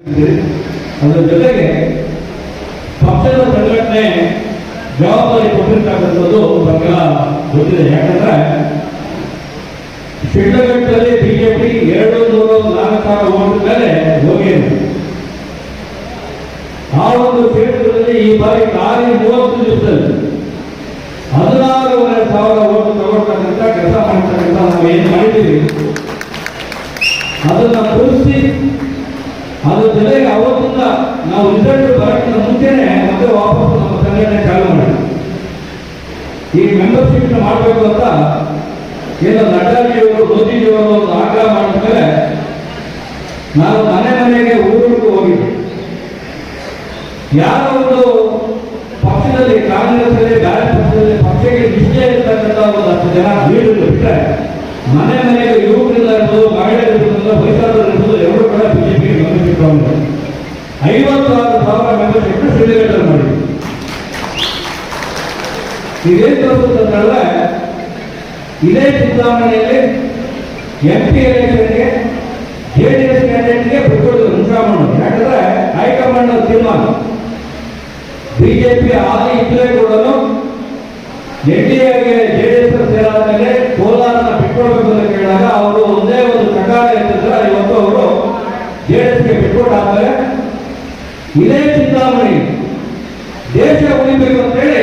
ಅದರ ಜೊತೆಗೆ ಪಕ್ಷದ ಸಂಘಟನೆ ಜವಾಬ್ದಾರಿ ಕೊಟ್ಟಿರ್ತಕ್ಕಂಥದ್ದು ಬಹಳ ಗೊತ್ತಿದೆ. ಯಾಕಂದ್ರೆ ಶಿಡ್ಲಘಟ್ಟದಲ್ಲಿ ಬಿಜೆಪಿ ಎರಡು ನೂರು ನಾಲ್ಕು ಸಾವಿರ ಓಟ್ ಮೇಲೆ ಹೋಗಿದೆ ಆ ಒಂದು ಕ್ಷೇತ್ರದಲ್ಲಿ ಈ ಬಾರಿ ಖಾಲಿ ಮೂವತ್ತು ದಿವಸದಲ್ಲಿ ಹದಿನಾರೂವರೆ ಸಾವಿರ ಓಟು ತಗೊಳ್ತಕ್ಕಂಥ ಕೆಲಸ ಮಾಡ್ತಕ್ಕಂಥ ನಾವು ಏನು ಮಾಡಿದ್ದೀವಿ? ಅದನ್ನ ತೋರಿಸಿ ಅದ್ರ ಜೊತೆಗೆ ಅವತ್ತಿಂದ ನಾವು ರಿಸಲ್ಟ್ ಬರೋಕ್ಕಿಂತ ಮುಂಚೆನೆ ಮತ್ತೆ ವಾಪಸ್ ನಮ್ಮ ಸಂಘಟನೆ ಚಾಲು ಮಾಡಿ ಈ ಮೆಂಬರ್ಶಿಪ್ ಮಾಡಬೇಕು ಅಂತ ಏನೋ ನಡ್ಡಾಜಿಯವರು ಮೋದಿಜಿಯವರು ಒಂದು ಆಗ್ರಹ ಮಾಡಿದ್ಮೇಲೆ ನಾನು ಮನೆ ಮನೆಗೆ ಊರಿಗೂ ಹೋಗಿದ್ದೆ. ಯಾರ ಒಂದು ಪಕ್ಷದಲ್ಲಿ, ಕಾಂಗ್ರೆಸ್ನಲ್ಲಿ ಬೇರೆ ಪಕ್ಷದಲ್ಲಿ ಪಕ್ಷಕ್ಕೆ ನಿಶ್ಚಯ ಇರ್ತಕ್ಕಂಥ ಒಂದು ಹತ್ತು ಜನ ಲೀಡರ್ ಬಿಟ್ಟರೆ ಮನೆ ಮನೆಗೆ ಯುವಕರಿಂದ ಇರ್ಬೋದು ಮಹಿಳೆಯರಿರ್ಬೋದು ಐವತ್ತಾರು ಸಾವಿರ ಇಟ್ಟು ಶ್ರೀಲಂಕಾ ಮಾಡಿ. ಇದೇ ತೋರಿಸುತ್ತಂದ್ರೆ ಇದೇ ಚುನಾವಣೆಯಲ್ಲಿ ಎಂ ಪಿ ಎಲೆಕ್ಷನ್ಗೆ, ಜೆ ಡಿ ಎಸ್ ಕ್ಯಾಂಡಿಡೇಟ್ಗೆ ಬಿಟ್ಕೊಳ್ಳೋದು ಮುನ್ಸಾಮಣ್ಣ ಯಾಕಂದ್ರೆ ಹೈಕಮಾಂಡ್ ತೀರ್ಮಾನ. ಬಿಜೆಪಿ ಹಾಲಿ ಇದ್ದರೆ ಕೂಡ ಎನ್ ಡಿ ಎಗೆ ಜೆ ಡಿ ಎಸ್ ಸೇರಾದ ಮೇಲೆ ಕೋಲಾರನ ಬಿಟ್ಕೊಡ್ಬೇಕು ಅಂತ ಕೇಳಿದಾಗ ಅವರು ಒಂದೇ ಒಂದು ಪ್ರಕಾರ ಇರ್ತಿದ್ರೆ ಇವತ್ತು ಅವರು ಜೆ ಡಿ ಎಸ್ಗೆ ಬಿಟ್ಕೊಟ್ಟಾದ್ಮೇಲೆ ಇದೇ ಚಿಂತಾಮಣಿ. ದೇಶ ಉಳಿಬೇಕು ಅಂತೇಳಿ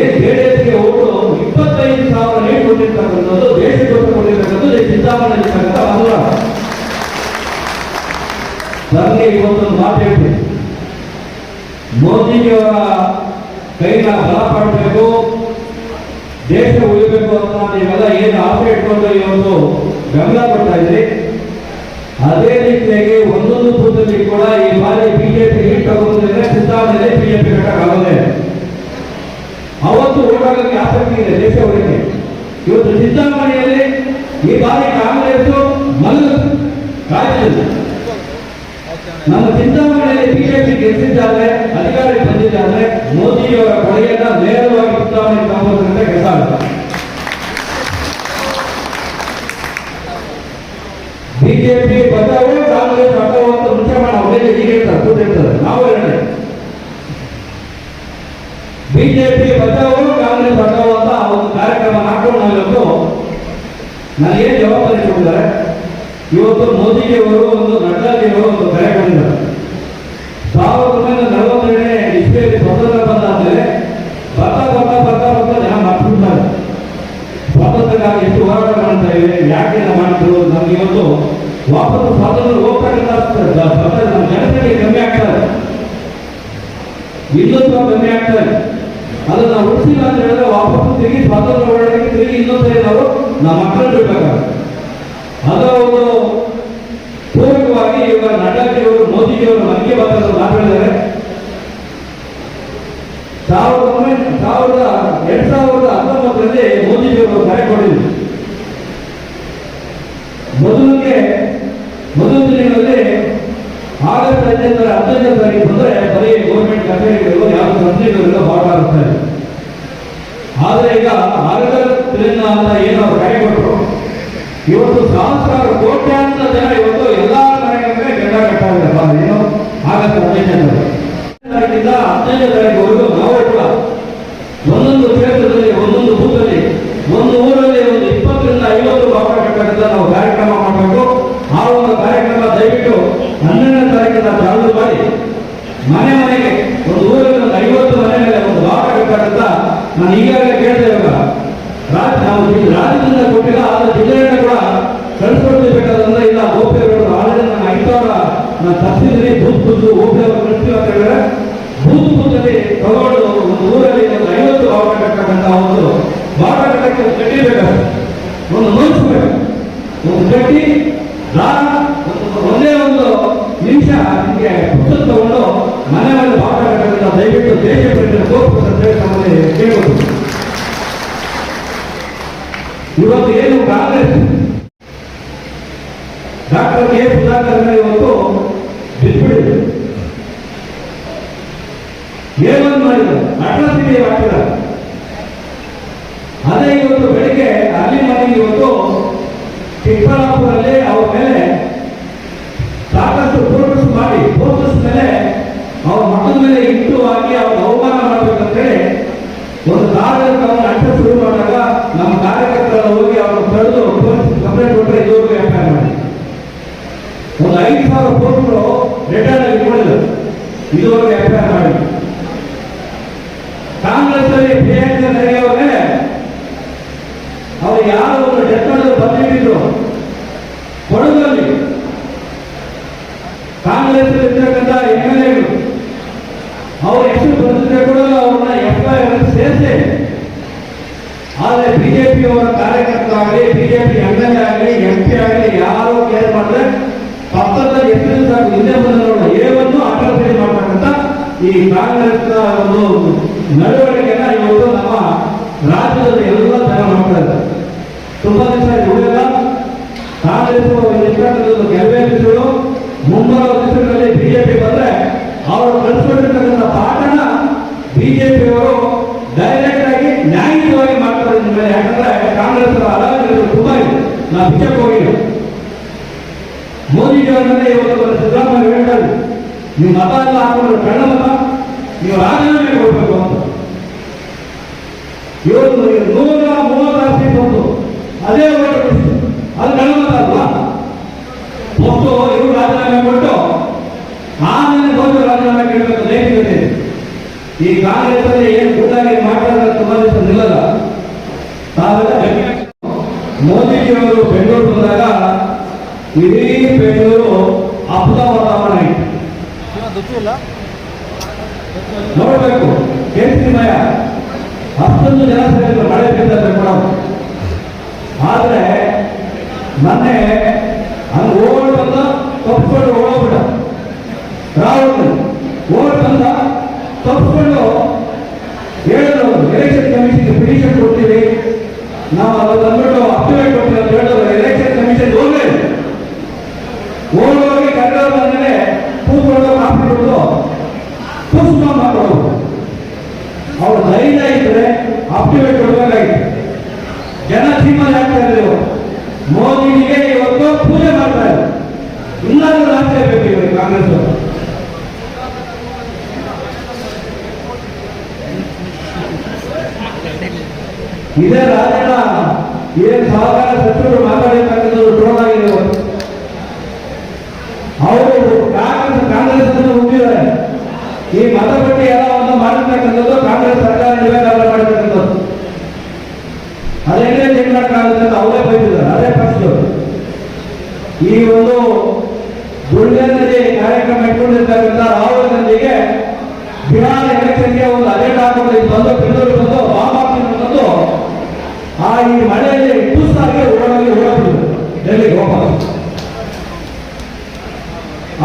ಏನ್ ಜೆಡಿಎಸ್ಗೆ ಓಟು ಇಪ್ಪತ್ತೈದು ಸಾವಿರ ರೇಟ್ ಕೊಟ್ಟಿರ್ತಕ್ಕಂಥದ್ದು ದೇಶಕ್ಕೋಸ್ಕರ ಕೊಟ್ಟಿರ್ತಕ್ಕಂಥದ್ದು ಚಿಂತಾಮಣಿ ಇರ್ತಕ್ಕಂಥ ಅನುರಾಧ ನನಗೆ ಇವತ್ತೊಂದು ಮಾತು ಹೇಳ್ತೀನಿ. ಮೋದಿಜಿಯವರ ಕೈನ ಬಲ ಪಡಬೇಕು, ದೇಶ ಉಳಿಬೇಕು ಅಂತ ನೀವೆಲ್ಲ ಏನು ಆಸೆ ಇಟ್ಕೊಂಡು ಇವತ್ತು ಬೆಂಬಲ ಕೊಡ್ತಾ ಇದ್ರಿ ಅದೇ ರೀತಿಯಾಗಿ ಒಂದೊಂದು ಬೂತಲ್ಲಿ ಕೂಡ ಈ ಬಾರಿ ಬಿಜೆಪಿ ಹಿಟ್ ತಗೊಂಡಿದ್ರೆ ಚಿಂತಾಮಣಿಯಲ್ಲಿ ಬಿಜೆಪಿ ಕಟ್ಟಕ್ಕಾಗದೆ ಅವತ್ತು ಓಡಾಡಕ್ಕೆ ಆಸಕ್ತಿ ಇದೆ ದೇಶ ಉಳಿಕೆ ಇವತ್ತು ಚಿಂತಾಮಣಿಯಲ್ಲಿ ಈ ಬಾರಿ ಕಾಂಗ್ರೆಸ್ ಮಲ್ಲ ಕಾಯ್ದಿಲ್ಲ ನಮ್ಮ ಚಿಂತಾಮಣಿಯಲ್ಲಿ ಬಿಜೆಪಿ ಗೆದ್ದಿದ್ದಾರೆ ಅಧಿಕಾರಕ್ಕೆ ಬಂದಿದ್ದಾರೆ. ಮೋದಿಯವರ ಕೊಡುಗೆಯನ್ನ ನೇರವಾಗಿ ಚಿಂತಾಮಣಿ ತಗೊಂಡ್ರೆ ಕೆಲಸ ಆಗುತ್ತೆ ಬಿಜೆಪಿ ಬಚಾವೋ ಕಾಂಗ್ರೆಸ್ ಹಟಾವೋ ಅಂತ ಮುಂಚೆ ಮಾಡಿ ಅವರೇ ಈಗ ಹೇಳ್ತಾರೆ ಕೂತ್ ಹೇಳ್ತಾರೆ ನಾವು ಹೇಳೋಣ ಬಿಜೆಪಿ ಬಚಾವೋ ಕಾಂಗ್ರೆಸ್ ಹಟಾವೋ ಅಂತ ಆ ಒಂದು ಕಾರ್ಯಕ್ರಮ ಹಾಕೊಂಡು ನಾವಿವತ್ತು ನಾನು ಏನು ಜವಾಬ್ದಾರಿ ಕೊಟ್ಟಿದ್ದಾರೆ ಇವತ್ತು ಮೋದಿಜಿಯವರು ಒಂದು ನಡ್ಡಾಜಿಯವರು ಒಂದು ಕರೆ ಕೊಟ್ಟಿದ್ದಾರೆ ಸಾವಿರದ ಒಂಬೈನೂರ ನಲವತ್ತೆರಡನೇ ಇಸ್ವಿಯಲ್ಲಿ ಸ್ವತಂತ್ರ ಬಂದಾದ್ಮೇಲೆ ಬರ್ತಾ ಬರ್ತಾ ಬರ್ತಾ ಬರ್ತಾ ಜನ ಮರ್ತ್ಬಿಡ್ತಾರೆ. ಸ್ವಾತಂತ್ರ್ಯಕ್ಕಾಗಿ ಎಷ್ಟು ಹೋರಾಟ ಮಾಡ್ತಾ ಇವೆ, ಯಾಕೆ ನಾವು ಮಾಡಿದ್ರು ನಮ್ಗೆ ಇವತ್ತು ವಾಪಸ್ ಸ್ವಾತಂತ್ರ್ಯ ಹೋಗ್ತಕ್ಕಂಥ ಸ್ವಾತಂತ್ರ್ಯ ನಮ್ಮ ಜನತೆಗೆ ಕಮ್ಮಿ ಆಗ್ತಾರೆ ಹಿಂದುತ್ವ ಕಮ್ಮಿ ಆಗ್ತಾರೆ ಅದನ್ನ ಅದನ್ನ ಉಳಿಸಿಲ್ಲ ಅಂತ ಹೇಳಿದ್ರೆ ವಾಪಸ್ ತಿರುಗಿ ಸ್ವಾತಂತ್ರ್ಯ ಹೋರಾಟಕ್ಕೆ ತಿರುಗಿ ಇನ್ನೊಂದ್ಸರಿ ನಾವು ನಮ್ಮ ಮಕ್ಕಳು ಬಿಡ್ಬೇಕಾಗುತ್ತೆ. ಅದರ ಪೂರ್ವವಾಗಿ ಪೂರಕವಾಗಿ ಇವಾಗ ನಡ್ಡಾಜಿಯವರು ಮೋದಿಜಿಯವರು ಮನ್ ಕಿ ಬಾತ್ ಅಲ್ಲಿ ಮಾತಾಡಿದ್ದಾರೆ. ಸಾವಿರದ ಒಂಬೈನೂರ ಸಾವಿರದ ಎರಡ್ ಸಾವಿರದ ಹತ್ತೊಂಬತ್ತರಲ್ಲಿ ಮೋದಿಜಿಯವರು ಕರೆ ಕೊಟ್ಟಿದ್ರು. ಮೊದಲಿಗೆ, ಮೊದಲ ದಿನಗಳಲ್ಲಿ ಆಗಸ್ಟ್ ಹದಿನೈದರ ಹದಿನೈದನೇ ತಾರೀಕು ಬಂದರೆ ಬರೀ ಗೌರ್ಮೆಂಟ್ ಕಚೇರಿಗಳು ಯಾವ ಸಂಸ್ಥೆಗಳೆಲ್ಲ ಭಾಗ ಆಗ್ತಾ ಇದೆ ಆದ್ರೆ ಈಗ ಆಗಸ್ಟ್ ಅಂತ ಏನು ಕರೆ ಇವತ್ತು ಸಹಸ್ರಾರು ಕೋಟ್ಯಾಂತರ ಜನ ಇವತ್ತು ಎಲ್ಲಾ ಕಾರ್ಯಕ್ರಮಕ್ಕೆ ಗಂಡ ಕಟ್ಟಾಗಿದ್ದಾರೆ. ಏನು ಆಗತ್ತೆ ಹದಿನೈದನೇ ತಾರೀಕಿಂದ ಹದಿನೈದನೇ ತಾರೀಕುವರೆಗೂ ನಾವು ಕೂಡ ಒಂದೊಂದು ಕ್ಷೇತ್ರದಲ್ಲಿ, ಒಂದೊಂದು ಬೂತಲ್ಲಿ ಒಂದು ಊರಲ್ಲಿ ಒಂದು ಇಪ್ಪತ್ತರಿಂದ ಐವತ್ತು ಭಾಗ ಕಟ್ಟಕ್ಕಂತ ನಾವು ಕಾರ್ಯಕ್ರಮ ಮಾಡಬೇಕು. ಆ ಒಂದು ಕಾರ್ಯಕ್ರಮ ದಯವಿಟ್ಟು ಹನ್ನೆರಡನೇ ತಾರೀಖಿನ ಚಾಲೂ ಮಾಡಿ, ಮನೆ ಮನೆಗೆ, ಒಂದು ಊರಲ್ಲಿ ಒಂದು ಐವತ್ತು ಮನೆ ಮೇಲೆ ಒಂದು ಭಾಗ ಕಟ್ಟಕ್ಕಂತ ನಾನು ಈಗಾಗಲೇ ಬೂತ್ ಬೂತ್ ಗೋಪಿಯವರು ಕಳಿಸ್ತೀವಿ ಅಂತ ಹೇಳಿದ್ರೆ ಬೂತ್ ಬೂತಲ್ಲಿ ತಗೊಂಡು ಒಂದು ಊರಲ್ಲಿ ಒಂದು ಐವತ್ತು ಭಾಗ ಕಟ್ಟಕ್ಕಂತ ಒಂದು ಭಾಗ ಕಟ್ಟಕ್ಕೆ ಒಂದು ಗಟ್ಟಿ ಬೇಕಾಗ್ತದೆ ಒಂದು ನೋಯಿಸ್ಬೇಕು ಒಂದು ಗಟ್ಟಿ ದಾರ ಒಂದು ಒಂದೇ ಒಂದು ನಿಮಿಷ ನಿಮಗೆ ಪುಸ್ತಕ ತಗೊಂಡು ಮನೆ ಮನೆ ಭಾಗ ಕಟ್ಟಕ್ಕಂತ ದಯವಿಟ್ಟು ದೇಶ ಅಂತ ಹೇಳಿ ನಮ್ಮಲ್ಲಿ ಕೇಳ್ಬೋದು. ಇವತ್ತು ಏನು Congress? Doctor K. Sudhakar fail ಅದೇ ಇವತ್ತು ಬೆಳಿಗ್ಗೆ ಅಲ್ಲಿ ಮನೆಗೆ ಇವತ್ತು ಚಿಕ್ಕಬಳ್ಳಾಪುರಲ್ಲಿ ಅವ್ರ ಮೇಲೆ ಸಾಕಷ್ಟು ಫೋಕಸ್ ಮಾಡಿ ಪೂರ್ವಸ್ ಮೇಲೆ ಅವ್ರ ಮಕ್ಕಳ ಮೇಲೆ ಇಟ್ಟು ಹಾಕಿ ಅವ್ರ ಅವಮಾನ ಮಾಡಬೇಕಂತೇಳಿ ಒಂದು ಕಾರ್ಯಕ್ರಮ ಕಾಂಗ್ರೆಸ್ ಇರ್ತಕ್ಕಂಥ ಎಂ ಎಲ್ ಎಗಳು. ಅವ್ರು ಎಷ್ಟು ಬಂದಿದ್ರೆ ಕೂಡ ಅವ್ರನ್ನ ಎಫ್ ಐ ಆರ್ ಸೇರಿಸಿ. ಆದರೆ ಬಿಜೆಪಿ ಅವರ ಕಾರ್ಯಕರ್ತರಾಗಲಿ ಬಿಜೆಪಿ ಎಂ ಎಲ್ ಎ ಆಗಲಿ ಎಂ ಪಿ ಆಗಲಿ, ಯಾರು ಕೇರ್ ಮಾಡಿದ್ರೆ ಪಕ್ಕದ ಎಷ್ಟು ಸಾಕು, ಹಿಂದೆ ಬಂದವರು ಏವನ್ನು ಅಟಲ್ ಮಾಡ್ತಕ್ಕಂಥ ಈ ಕಾಂಗ್ರೆಸ್ ಒಂದು ನಡವಳಿಕೆನ ಇವತ್ತು ನಮ್ಮ ರಾಜ್ಯದಲ್ಲಿ ಎಲ್ಲ ಜನ ಮಾಡ್ತಾ ಇದ್ದಾರೆ ತುಂಬಾ ದಿವಸ ಉಳಿದಿಲ್ಲ ಕಾಂಗ್ರೆಸ್ ಇರ್ತಕ್ಕಂಥದ್ದು ಗೆಲ್ಲಬೇಕಿದ್ರು ಮುಂಬರುವ ದಿವಸಗಳಲ್ಲಿ ಬಿಜೆಪಿ ಬಂದ್ರೆ ಅವರು ಕಳಿಸ್ಕೊಂಡಿರ್ತಕ್ಕಂಥ ಪಾಠನ ಬಿಜೆಪಿ ಅವರು ಡೈರೆಕ್ಟ್ ಆಗಿ ನ್ಯಾಯಯುತವಾಗಿ ಮಾಡ್ತಾರೆ ಮೇಲೆ. ಯಾಕಂದ್ರೆ ಕಾಂಗ್ರೆಸ್ ಅಲಾಜಿಗಳು ತುಂಬಾ ಇದೆ. ನಾವು ಬಿಜೆಪಿ ಹೋಗಿಲ್ಲ. ಮೋದಿ ಅವರನ್ನೇ ಇವತ್ತು ಸಿದ್ದರಾಮಯ್ಯ ಹೇಳ್ತಾರೆ ನೀವು ಮತ ಎಲ್ಲ ಹಾಕೊಂಡ್ರೆ ಪ್ರಣಮ ಮತ, ನೀವು ರಾಜೀನಾಮೆ ಕೊಡಬೇಕು ಅಂತ. ಇವತ್ತು ನೂರ ಮೂವತ್ತಾರು ಸೀಟ್ ಬಂತು ಅದೇ ಓಟ್ ಅದು ಕಣ್ಣ ಮತ ಅಲ್ವಾ? ಮತ್ತು ಇವರು ರಾಜೀನಾಮೆ ಕೊಟ್ಟು ಆಮೇಲೆ ಬಂದು ರಾಜೀನಾಮೆ ಕೇಳಬೇಕು ನೈತಿಕತೆ. ಈ ಕಾಂಗ್ರೆಸ್ ಏನು ಗುಟ್ಟಾಗಿ ಮಾಡ್ತಾರೆ ತುಂಬಾ ದಿವಸ ನಿಲ್ಲಲ್ಲ. ಮೋದಿ ಮೋದಿಜಿ ಅವರು ಬೆಂಗಳೂರು ಬಂದಾಗ ಇಡೀ ಬೆಂಗಳೂರು ಹಬ್ಬದ ವಾತಾವರಣ ಇತ್ತು. ನೋಡಬೇಕು ಕೇಂದ್ರಮಯ ಅಷ್ಟೊಂದು ಜನ ಸೇರಿದ್ರು, ಮಳೆ ಬಿದ್ದರೆ ಮೇಡಮ್ ಆದರೆ ಮೊನ್ನೆ ಹಂಗೆ ಓಡ್ ಬಂದ ಕಪ್ಪು ಓಡೋಗ್ಬಿಟ್ಟ. ರಾಹುಲ್, ಓಡ್ ಬಂದ ತಪ್ಪಿಕೊಂಡು ಹೇಳಿದ್ರು ಎಲೆಕ್ಷನ್ ಕಮಿಷನ್ ಪಿಟಿಷನ್ ಕೊಡ್ತೀವಿ ನಾವು ಅದು ಬಂದ್ಬಿಟ್ಟು ಅಪ್ಡೇಟ್ ಕೊಡ್ತೀವಿ ಅಂತ ಹೇಳಿದ್ರು ಎಲೆಕ್ಷನ್ ಕಮಿಷನ್ ಹೋಗ್ಲಿ. ಓಡೋಗಿ ಕನ್ನಡ ಪೂ ಕೊಡೋದು ಕಾಫಿ ಕೊಡೋದು, ಪುಷ್ಪ ಮಾಡೋದು ಅವ್ರ ಧೈರ್ಯ ಇದ್ರೆ ಅಪ್ಡೇಟ್ ಕೊಡ್ಬೇಕಾಗಿತ್ತು. ಜನ ತೀರ್ಮಾನ ಆಗ್ತಾ ಇದ್ರು. ಮೋದಿಗೆ ಇವತ್ತು ಪೂಜೆ ಮಾಡ್ತಾರೆ ಇನ್ನಾದ್ರೂ ರಾಜ್ಯ ಬೇಕು ಇವರು ಕಾಂಗ್ರೆಸ್ ಅವರು. ಇದೇ ರಾಜಣ್ಣ ಏನ್ ಸಹಕಾರ ಸಚಿವರು ಮಾತಾಡಬೇಕಾಗಿದ್ದು ಡ್ರೋನ್ ಆಗಿದೆ. ಅವರು ಕಾಂಗ್ರೆಸ್ ಕಾಂಗ್ರೆಸ್ ಅನ್ನು ಹೊಂದಿದ್ದಾರೆ ಈ ಮತಪಟ್ಟಿ ಒಂದು ಮಾಡಿರ್ತಕ್ಕಂಥದ್ದು ಕಾಂಗ್ರೆಸ್ ಸರ್ಕಾರ ನಿವೇದನ ಮಾಡಿರ್ತಕ್ಕಂಥದ್ದು ಅದೇನೇ ಚೇಂಜ್ ಅವರೇ ಅದೇ ಫಸ್ಟ್ ಈ ಒಂದು ದುರ್ಗದಲ್ಲಿ ಕಾರ್ಯಕ್ರಮ ಇಟ್ಕೊಂಡಿರ್ತಕ್ಕಂಥ ರಾಹುಲ್ ಗಾಂಧಿಗೆ ಬಿಹಾರ ಎಲೆಕ್ಷನ್ಗೆ ಒಂದು ಅಜೆಂಡಾ ಹಾಕೊಂಡು ಬಂದು ಬೆಂಗಳೂರು ಬಂದು ಬಾಂಬ್ ಹಾಕ್ತೀನಿ ಬಂದು ಆ ಈ ಮಳೆಯಲ್ಲಿ ತುಸ್ತಾಗಿ ಓಡೋಗಿ ಓಡಬಹುದು ಎಲ್ಲಿ ವಾಪಸ್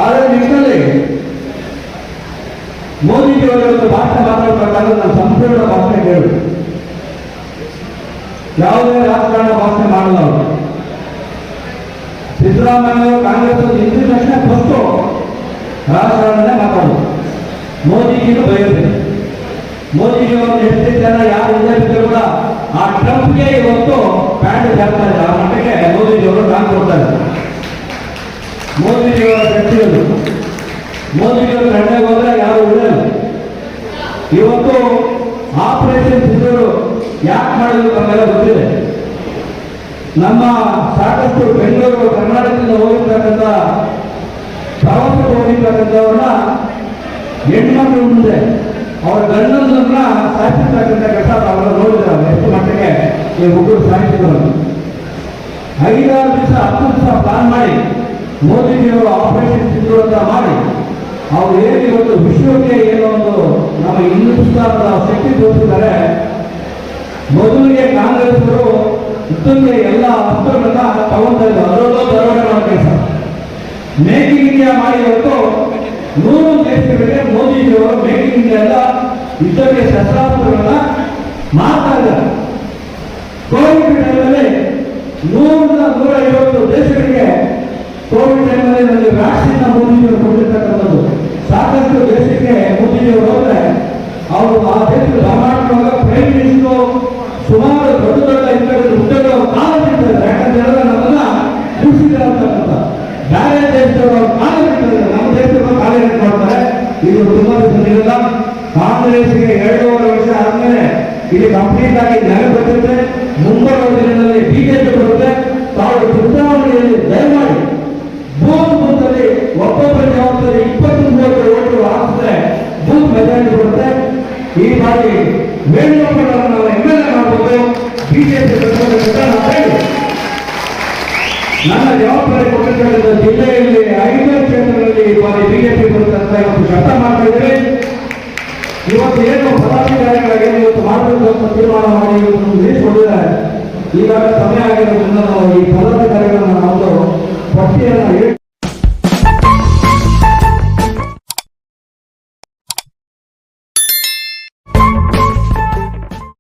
ಆದರೆ ನಿಮ್ಮಲ್ಲಿ ಮೋದಿಜಿ ಒಂದು ಭಾಷಣ ಮಾತಾಡಬೇಕಾದ್ರೆ ನಾನು ಸಂಪೂರ್ಣ ಭಾಷಣ ಕೇಳಿ. ಯಾವುದೇ ರಾಜಕಾರಣ ಭಾಷಣ ಮಾಡಲ್ಲ ಅವರು. ಸಿದ್ದರಾಮಯ್ಯ ಕಾಂಗ್ರೆಸ್ ನಿಂತಿದ ತಕ್ಷಣ ಫಸ್ಟು ರಾಜಕಾರಣನೇ ಮಾತಾಡೋದು. ಮೋದಿಜಿಗೂ ಬಯಸಿದೆ. ಮೋದಿಜಿ ಅವರು ಎಷ್ಟು ಜನ ಯಾರು ಇದ್ದರು ಕೂಡ ಆ ಟ್ರಂಪ್ಗೆ ಇವತ್ತು ಪ್ಯಾಂಟ್ ಜಾಸ್ತಾ ಇದೆ ಆ ಮಟ್ಟಿಗೆ ಮೋದಿಜಿಯವರು ಕಾಂಗ್ ಕೊಡ್ತಾರೆ ಮೋದಿಜಿಯವರ ಮೋದಿ ಮೋದಿಜಿಯವರು ಕಣ್ಣಾಗ ಹೋದ್ರೆ ಯಾರು ಉಳಿಯಲ್ಲ. ಇವತ್ತು ಆಪರೇಷನ್ ಸಿದ್ಧರು ಯಾಕೆ ಮಾಡಿದ್ರು ನಮ್ಮೆಲ್ಲ ಗೊತ್ತಿದೆ. ನಮ್ಮ ಸಾಕಷ್ಟು ಬೆಂಗಳೂರು, ಕರ್ನಾಟಕದಿಂದ ಹೋಗಿರ್ತಕ್ಕಂಥ, ಪ್ರವಾಸಕ್ಕೆ ಹೋಗಿರ್ತಕ್ಕಂಥವ್ರನ್ನ ಹೆಣ್ಮಕ್ಳು ಮುಂದೆ ಅವರ ಗಂಡನ್ನ ಸಾಯಿಸಿರ್ತಕ್ಕಂಥ ಕೆಲಸ ಅವರು ನೋಡಿದ್ದಾರೆ ಎಷ್ಟು ಮಟ್ಟಿಗೆ ಈ ಹುಡುಗರು ಸಾಯಿಸಿದ್ರು ಐದಾರು ದಿವಸ ಹತ್ತು ದಿವಸ ಪ್ಲಾನ್ ಮಾಡಿ ಮೋದಿಜಿಯವರು ಆಪರೇಷನ್ ಸಿದ್ಧ ಅಂತ ಮಾಡಿ, ಅವ್ರು ಏನು ಇವತ್ತು ವಿಶ್ವಕ್ಕೆ ಏನೋ ಒಂದು ನಮ್ಮ ಹಿಂದೂಸ್ತಾನದ ಶಕ್ತಿ ತೋರಿಸಿದ್ದಾರೆ. ಮೊದಲಿಗೆ ಕಾಂಗ್ರೆಸ್ಗಳು ಯುದ್ಧಕ್ಕೆ ಎಲ್ಲ ಅಸ್ತ್ರಗಳನ್ನ ತಗೊಂಡಿದ್ದಾರೆ ಅದರಲ್ಲೂ ದರೋಡೆ ಮಾಡೋ ಕೆಲಸ ಮೇಕ್ ಇನ್ ಇಂಡಿಯಾ ಮಾಡಿ ಇವತ್ತು ನೂರು ದೇಶಗಳಿಗೆ ಮೋದಿಜಿಯವರು ಮೇಕ್ ಇನ್ ಇಂಡಿಯಾ ಯುದ್ಧಕ್ಕೆ ಶಸ್ತ್ರಾಸ್ತ್ರಗಳನ್ನ ಮಾತಾಡಿದ ಕೋವಿಡ್ ಟೈಮಲ್ಲಿ ನೂರ ನೂರ ಐವತ್ತು ದೇಶಗಳಿಗೆ ಕೋವಿಡ್ ಟೈಮಲ್ಲಿ ನನಗೆ ವ್ಯಾಕ್ಸಿನ್ ಮೋದಿಜಿಯವರು ಕೊಟ್ಟಿರ್ತಕ್ಕಂಥದ್ದು. ಸಾಕಷ್ಟು ದೇಶಕ್ಕೆ ಮೋದಿಜಿಯವರು ಹೋದ್ರೆ, ಅವರು ಆ ದೇಶದ ಕರ್ನಾಟಕವಾಗ ಕಂಪ್ಲೀಟ್ ಆಗಿ ನ್ಯಾಯ ಬರುತ್ತೆ. ಮುಂಬರುವ ದಿನಗಳಲ್ಲಿ ಬಿಜೆಪಿ ಬರುತ್ತೆ. ತಾವು ಚುನಾವಣೆಯಲ್ಲಿ ದಯಮಾಡಿ ಬೂತ್ ಬೂತಲ್ಲಿ ಒಬ್ಬೊಬ್ಬರ ಜವಾಬ್ದಾರಿ ಇಪ್ಪತ್ತು ಮೂವತ್ತು ಓಟು ಹಾಕಿದ್ರೆ ಬೂತ್ ಮೆಜಾರಿಟಿ ಬರುತ್ತೆ. ಈ ಬಾರಿ ಮೇಲ್ನೋಟಗಳನ್ನು ನಾವು ಎಂ ಎಲ್ ಎ ಮಾಡಬಹುದು ಬಿಜೆಪಿ ನನ್ನ ಜವಾಬ್ದಾರಿ ಕೊಟ್ಟಿರ್ತಕ್ಕಂಥ ಜಿಲ್ಲೆಯಲ್ಲಿ ಐದು ಕ್ಷೇತ್ರಗಳಲ್ಲಿ ಈ ಬಾರಿ ಬಿಜೆಪಿ ಬರುತ್ತೆ ಅಂತ ಮಾಡ್ತಾ ಇದ್ದೇವೆ ಇವತ್ತು ಏನು ಪದಾಧಿಕಾರಿಗಳಾಗಿ ಇವತ್ತು ಮಾಡಬೇಕು ತೀರ್ಮಾನ ಮಾಡಿ ಇವತ್ತು ಕೊಟ್ಟಿದ್ದಾರೆ. ಈಗಾಗಲೇ ಸಮಯ ಆಗಿರೋದ್ರಿಂದ ನಾವು ಈ ಪದಾಧಿಕಾರಿಗಳನ್ನ ನಾವು ಪಟ್ಟಿಯನ್ನು